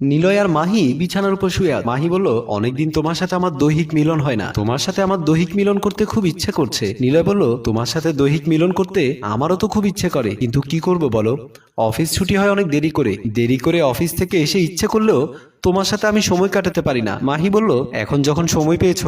নিলয় আর মাহি বিছানার উপর শুয়ে। মাহি বলল, অনেকদিন তোমার সাথে আমার দৈহিক মিলন হয় না। তোমার সাথে আমার দৈহিক মিলন করতে খুব ইচ্ছে করছে। নিলয় বলল, তোমার সাথে দৈহিক মিলন করতে আমারও তো খুব ইচ্ছে করে। কিন্তু কি করব বলো? অফিস ছুটি হয় অনেক দেরি করে। দেরি করে অফিস থেকে এসে ইচ্ছে করলেও তোমার সাথে আমি সময় কাটাতে পারি না। মাহি বলল, এখন যখন সময় পেয়েছ,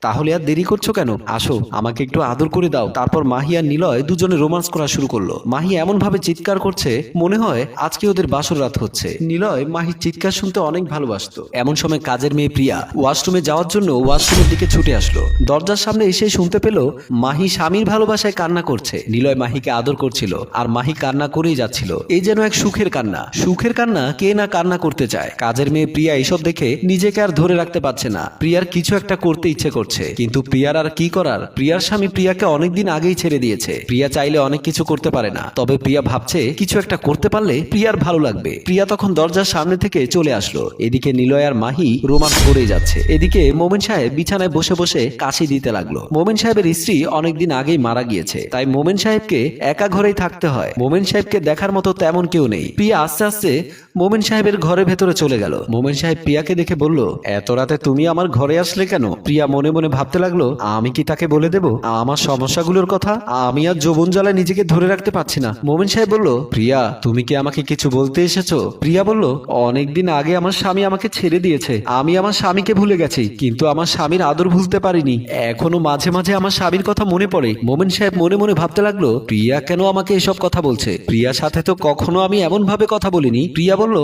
তাহলে আর দেরি করছ কেন? আসো, আমাকে একটু আদর করে দাও। তারপর মাহি আর নিলয় দুজনে রোমান্স করা শুরু করল। মাহি এমন ভাবে চিৎকার করছে, মনে হয় আজকে ওদের বাসর রাত হচ্ছে। নিলয় মাহির চিৎকার শুনতে অনেক ভালোবাসতো। এমন সময় কাজের মেয়ে প্রিয়া ওয়াশরুমে যাওয়ার জন্য ওয়াশরুমের দিকে ছুটে আসলো। দরজার সামনে এসে শুনতে পেল, মাহি স্বামীর ভালোবাসায় কান্না করছে। নিলয় মাহিকে আদর করছিল, আর মাহি কান্না করেই যাচ্ছিল। এই যেন এক সুখের কান্না। সুখের কান্না কে না কান্না করতে চায়? কাজের মেয়ে প্রিয়া এসব দেখে নিজেকে আর ধরে রাখতে পারছে না। প্রিয়ার কিছু একটা করতে ইচ্ছে করছে। কিন্তু প্রিয়ার আর কি করার? প্রিয়ার স্বামী প্রিয়াকে অনেকদিন আগেই ছেড়ে দিয়েছে। প্রিয়া চাইলে অনেক কিছু করতে পারে না। তবে প্রিয়া ভাবছে, কিছু একটা করতে পারলে প্রিয়ার ভালো লাগবে। প্রিয়া তখন দরজার সামনে থেকে চলে আসলো। এদিকে নিলয় আর মাহি রোমান্স করেই যাচ্ছে। এদিকে মোমেন সাহেব বিছানায় বসে বসে কাশি দিতে লাগল। মোমেন সাহেবের স্ত্রী অনেকদিন আগেই মারা গিয়েছে। তাই মোমেন সাহেবকে একা ঘরেই থাকতে হয়। মোমেন সাহেবকে দেখার মতো তেমন কেউ নেই। প্রিয়া আস্তে আস্তে মোমেন সাহেবের ঘরের ভেতরে চলে গেল। মোমেন সাহেব প্রিয়াকে দেখে বলল, এত রাতে তুমি আমার ঘরে আসলে কেন? প্রিয়া মনে মনে ভাবতে লাগল, আমি কি তাকে বলে দেব? আমার সমস্যাগুলোর কথা আমি আর যৌবন জ্বালায় নিজেকে ধরে রাখতে পারছি না। মোমেন সাহেব বলল, প্রিয়া, তুমি কি আমাকে কিছু বলতে এসেছ? প্রিয়া বলল, অনেকদিন আগে আমার স্বামী আমাকে ছেড়ে দিয়েছে। আমি আমার স্বামীকে ভুলে গেছি, কিন্তু আমার স্বামীর আদর ভুলতে পারিনি। এখনও মাঝে মাঝে আমার স্বামীর কথা মনে পড়ে। মোমেন সাহেব মনে মনে ভাবতে লাগল, প্রিয়া কেন আমাকে এসব কথা বলছে? প্রিয়ার সাথে তো কখনো আমি এমন ভাবে কথা বলিনি। প্রিয়া বলল,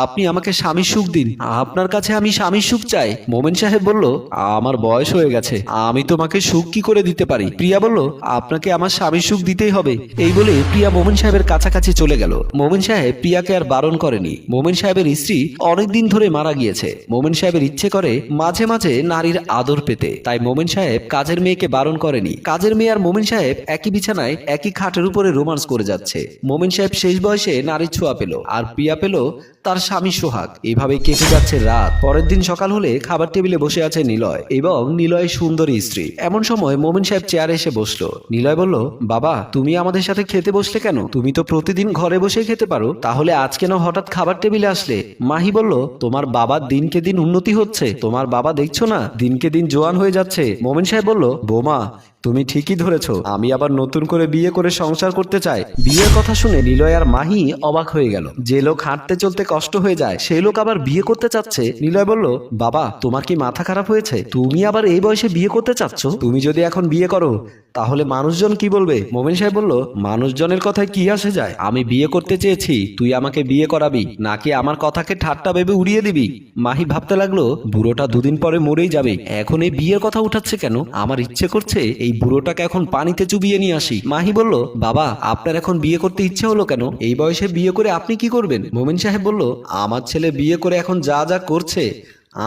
আপনি আমাকে স্বামীর সুখ দিন। আপনার কাছে আমি স্বামীর সুখ চাই। মোমেন সাহেব বলল, আমার বয়স হয়ে গেছে। আমি তোমাকে সুখ কি করে দিতে পারি? প্রিয়া বলল, আপনাকে আমার স্বামীর সুখ দিতেই হবে। এই বলে প্রিয়া মোমেন সাহেবের কাছাকাছি চলে গেল। মোমেন সাহেব প্রিয়াকে আর বারণ করেনি। মোমেন সাহেবের স্ত্রী অনেকদিন ধরে মারা গিয়েছে। মোমেন সাহেবের ইচ্ছে করে মাঝে মাঝে নারীর আদর পেতে। তাই মোমেন সাহেব কাজের মেয়েকে বারণ করেনি। কাজের মেয়ে আর মোমেন সাহেব একই বিছানায় একই খাটের উপরে রোমান্স করে যাচ্ছে। মোমেন সাহেব শেষ বয়সে নারীর ছোঁয়া পেল। আর প্রিয়া পেল তার স্বামী সোহাগ। এভাবে কেটে যাচ্ছে রাত। পরের দিন সকাল হলে খাবার টেবিলে বসে আছে নিলয় এবং নিলয় সুন্দরী স্ত্রী। এমন সময় মোমেন সাহেব চেয়ারে এসে বসল। নিলয় বলল, বাবা, তুমি আমাদের সাথে খেতে বসলে কেন? তুমি তো প্রতিদিন ঘরে বসে খেতে পারো। তাহলে আজ কেন হঠাৎ খাবার টেবিলে আসলে? মাহি বলল, তোমার বাবার দিনকে দিন উন্নতি হচ্ছে। তোমার বাবা দেখছ না? দিনকে দিন জোয়ান হয়ে যাচ্ছে। মোমেন সাহেব বলল, বোমা তুমি ঠিকই ধরেছ, আমি আবার নতুন করে বিয়ে করে সংসার করতে চাই। বিয়ের কথা শুনে নিলয় আর মাহি অবাক হয়ে গেল। যে লোক হাঁটতে চলতে কষ্ট হয়ে যায়, সেই লোক আবার বিয়ে করতে চাচ্ছে। নিলয় বলল, বাবা, তোমার কি মাথা খারাপ হয়েছে? তুমি আবার এই বয়সে বিয়ে করতে চাচ্ছ? তুমি যদি এখন বিয়ে করো তাহলে মানুষজন কি বলবে? মোমেন সাহেব বলল, মানুষজনের কথায় কি আসে যায়? আমি বিয়ে করতে চেয়েছি, তুই আমাকে বিয়ে করাবি, নাকি আমার কথাকে ঠাট্টা ভেবে উড়িয়ে দিবি? মাহি ভাবতে লাগল, বুড়োটা দুদিন পরে মরেই যাবে। এখন এই বিয়ের কথা উঠাচ্ছে কেন? আমার ইচ্ছে করছে এই বুড়োটাকে এখন পানিতে চুবিয়ে নিয়ে আসি। মাহি বলল, বাবা, আপনার এখন বিয়ে করতে ইচ্ছে হলো কেন? এই বয়সে বিয়ে করে আপনি কি করবেন? মোমেন সাহেব বলল, আমার ছেলে বিয়ে করে এখন যা যা করছে,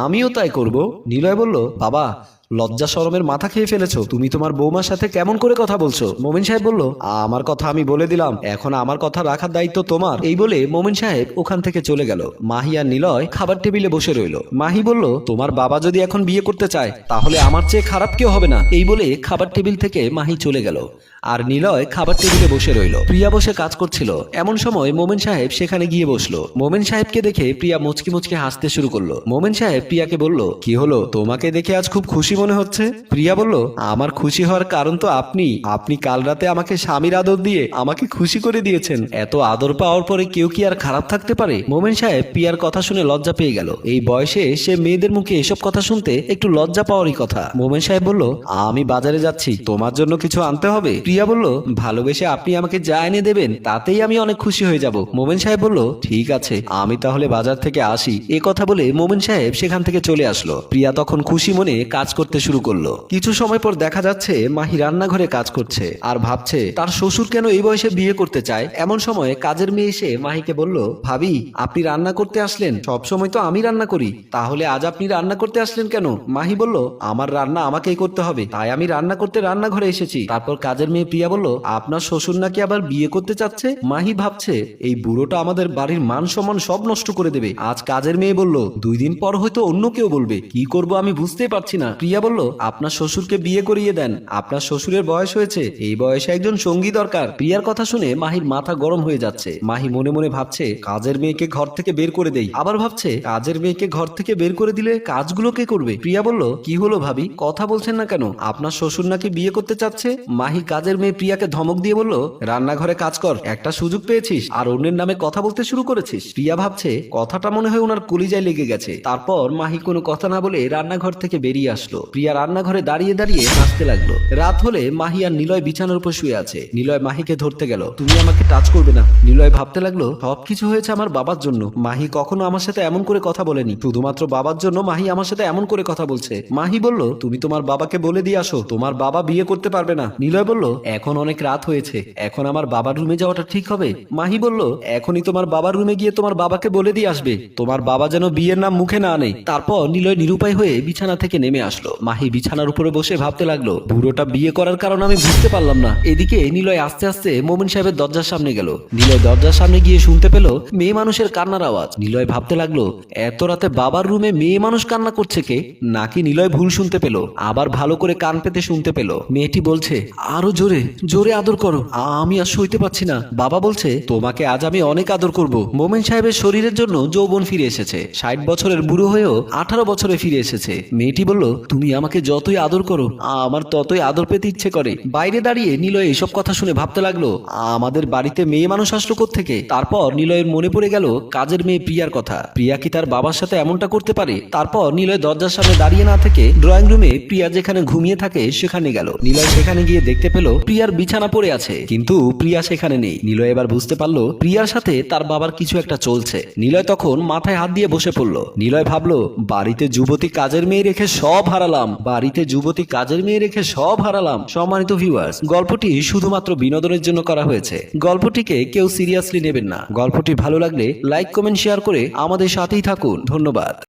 আমিও তাই করব। নিলয় বলল, বাবা লজ্জা সরমের মাথা খেয়ে ফেলেছো? তুমি তোমার বৌমার সাথে কেমন করে কথা বলছো? মোমিন সাহেব বলল, আমার কথা আমি বলে দিলাম। এখন আমার কথা রাখার দায়িত্ব তোমার। এই বলে মোমিন সাহেব ওখান থেকে চলে গেল। মাহি আর নিলয় খাবার টেবিলে বসে রইল। মাহি বলল, তোমার বাবা যদি এখন বিয়ে করতে চায়, তাহলে আমার চেয়ে খারাপ কেউ হবে না। এই বলে খাবার টেবিল থেকে মাহি চলে গেল। আর নিলয় খাবার টেবিলে বসে রইল। প্রিয়া বসে কাজ করছিল। এমন সময় মোমেন সাহেব সেখানে গিয়ে বসল। মোমেন সাহেবকে দেখে প্রিয়া মুচকি মুচকি হাসতে শুরু করল। মোমেন সাহেব প্রিয়াকে বলল, কি হলো? তোমাকে দেখে আজ খুব খুশি মনে হচ্ছে? প্রিয়া বলল, আমার খুশি হওয়ার কারণ তো আপনি। আপনি কাল রাতে আমাকে স্বামীর আদর দিয়ে আমাকে খুশি করে দিয়েছেন। এত আদর পাওয়ার পরে কেউ কি আর খারাপ থাকতে পারে? মোমেন সাহেব প্রিয়ার কথা শুনে লজ্জা পেয়ে গেল। এই বয়সে সে মেয়েদের মুখে এসব কথা শুনতে একটু লজ্জা পাওয়ারই কথা। মোমেন সাহেব বলল, আমি বাজারে যাচ্ছি। তোমার জন্য কিছু আনতে হবে? প্রিয়া বলল, ভালোবেসে আপনি আমাকে যা এনে দেবেন, তাতেই আমি অনেক খুশি হয়ে যাব। মোমেন সাহেব বলল, ঠিক আছে, আমি তাহলে বাজার থেকে আসি। এ কথা বলে মোমেন সাহেব সেখান থেকে চলে আসলো। প্রিয়া তখন খুশি মনে কাজ করতে শুরু করল। কিছু সময় পর দেখা যাচ্ছে, মাহি রান্নাঘরে কাজ করছে আর ভাবছে, তার শ্বশুর কেন এই বয়সে বিয়ে করতে চায়? এমন সময় কাজের মেয়ে এসে মাহিকে বলল, ভাবি, আপনি রান্না করতে আসলেন। সব সময় তো আমি রান্না করি। তাহলে আজ আপনি রান্না করতে আসলেন কেন? মাহি বলল, আমার রান্না আমাকেই করতে হবে। তাই আমি রান্না করতে রান্নাঘরে এসেছি। তারপর কাজের মেয়ে মেয়ে প্রিয়া বলল, আপনার শ্বশুর নাকি আবার বিয়ে করতে চাচ্ছে? মাহি ভাবছে, এই বুড়োটা আমাদের বাড়ির মান সম্মান সব নষ্ট করে দেবে। আজ কাজের মেয়ে বলল, দুই দিন পর হয়তো অন্য কেউ বলবে। কি করব আমি বুঝতে পারছি না। প্রিয়া বলল, আপনার শ্বশুরকে বিয়ে করিয়ে দেন। আপনার শ্বশুরের বয়স হয়েছে। এই বয়সে একজন সঙ্গী দরকার। প্রিয়ার কথা শুনে মাহির মাথা গরম হয়ে যাচ্ছে। মাহি মনে মনে ভাবছে, কাজের মেয়েকে ঘর থেকে বের করে দেই। আবার ভাবছে, কাজের মেয়েকে ঘর থেকে বের করে দিলে কাজগুলো কে করবে? প্রিয়া বলল, কি হলো ভাবি? কথা বলছেন না কেন? আপনার শ্বশুর নাকি বিয়ে করতে চাচ্ছে? মাহি কাজের মেয়ে প্রিয়াকে ধমক দিয়ে বলল, রান্নাঘরে কাজ কর, একটা সুযোগ পেয়েছিস, আর অন্যের নামে কথা বলতে শুরু করেছিস। প্রিয়া ভাবছে, কথাটা মনে হয় ওনার কলিজায় লেগে গেছে। তারপর মাহি কোনো কথা না বলে রান্নাঘর থেকে বেরিয়ে আসলো। প্রিয়া রান্নাঘরে দাঁড়িয়ে দাঁড়িয়ে হাসতে লাগল। রাত হলে মাহি আর নিলয় বিছানার উপর শুয়ে আছে। নিলয় মাহিকে ধরতে গেল। তুমি আমাকে টাচ করবে না। নিলয় ভাবতে লাগল, সবকিছু হয়েছে আমার বাবার জন্য। মাহি কখনো আমার সাথে এমন করে কথা বলেনি। শুধুমাত্র বাবার জন্য মাহি আমার সাথে এমন করে কথা বলছে। মাহি বলল, তুমি তোমার বাবাকে বলে দিয়ে আসো। তোমার বাবা বিয়ে করতে পারবে না। নিলয় বলল এখন অনেক রাত হয়েছে, এখন আমার বাবার রুমে যাওয়াটা ঠিক হবে? মাহি বলল, এখনই তোমার বাবার রুমে গিয়ে তোমার বাবাকে বলে দিয়ে আসবে। তোমার বাবা যেন বিয়ের নাম মুখে না আনে। তারপর নিলয় নিরুপায় হয়ে বিছানা থেকে নেমে আসলো। মাহি বিছানার উপরে বসে ভাবতে লাগল, বুড়োটা বিয়ে করার কারণ আমি বুঝতে পারলাম না। এদিকে নিলয় আস্তে আস্তে মোমিন সাহেবের দরজার সামনে গেল। নিলয় দরজার সামনে গিয়ে শুনতে পেল মেয়ে মানুষের কান্নার আওয়াজ। নিলয় ভাবতে লাগল, এত রাতে বাবার রুমে মেয়ে মানুষ কান্না করছে কে? নাকি নিলয় ভুল শুনতে পেল? আবার ভালো করে কান পেতে শুনতে পেল। মেয়েটি বলছে, আরও জোরে জোরে আদর করো। আমি আর সইতে পারছি না। বাবা বলছে, তোমাকে আজ আমি অনেক আদর করব। মোমেন সাহেবের শরীরের জন্য যৌবন ফিরে এসেছে। ষাট বছরের বুড়ো হয়েও আঠারো বছরে ফিরে এসেছে। মেয়েটি বলল, তুমি আমাকে যতই আদর করো, আমার ততই আদর পেতে ইচ্ছে করে। বাইরে দাঁড়িয়ে নিলয় এসব কথা শুনে ভাবতে লাগল, আমাদের বাড়িতে মেয়ে মানুষ আসলো থেকে তারপর নিলয়ের মনে পড়ে গেল কাজের মেয়ে প্রিয়ার কথা। প্রিয়া কি তার বাবার সাথে এমনটা করতে পারে? তারপর নিলয় দরজার সামনে দাঁড়িয়ে না থেকে ড্রয়িং রুমে প্রিয়া যেখানে ঘুমিয়ে থাকে সেখানে গেল। নিলয় সেখানে গিয়ে দেখতে পেল প্রিয়ার বিছানা পড়ে আছে। কিন্তু প্রিয়া সেখানে নেই। নিলয় এবার বুঝতে পারল, প্রিয়ার সাথে তার বাবার কিছু একটা চলছে। নিলয় তখন মাথায় হাত দিয়ে বসে পড়ল। নিলয় ভাবলো, বাড়িতে যুবতী কাজের মেয়ে রেখে সব হারালাম। বাড়িতে যুবতী কাজের মেয়ে রেখে সব হারালাম। সম্মানিত ভিউয়ার্স গল্পটি শুধুমাত্র বিনোদনের জন্য করা হয়েছে। গল্পটিকে কেউ সিরিয়াসলি নেবেন না। গল্পটি ভালো লাগলে লাইক কমেন্ট শেয়ার করে আমাদের সাথেই থাকুন। ধন্যবাদ।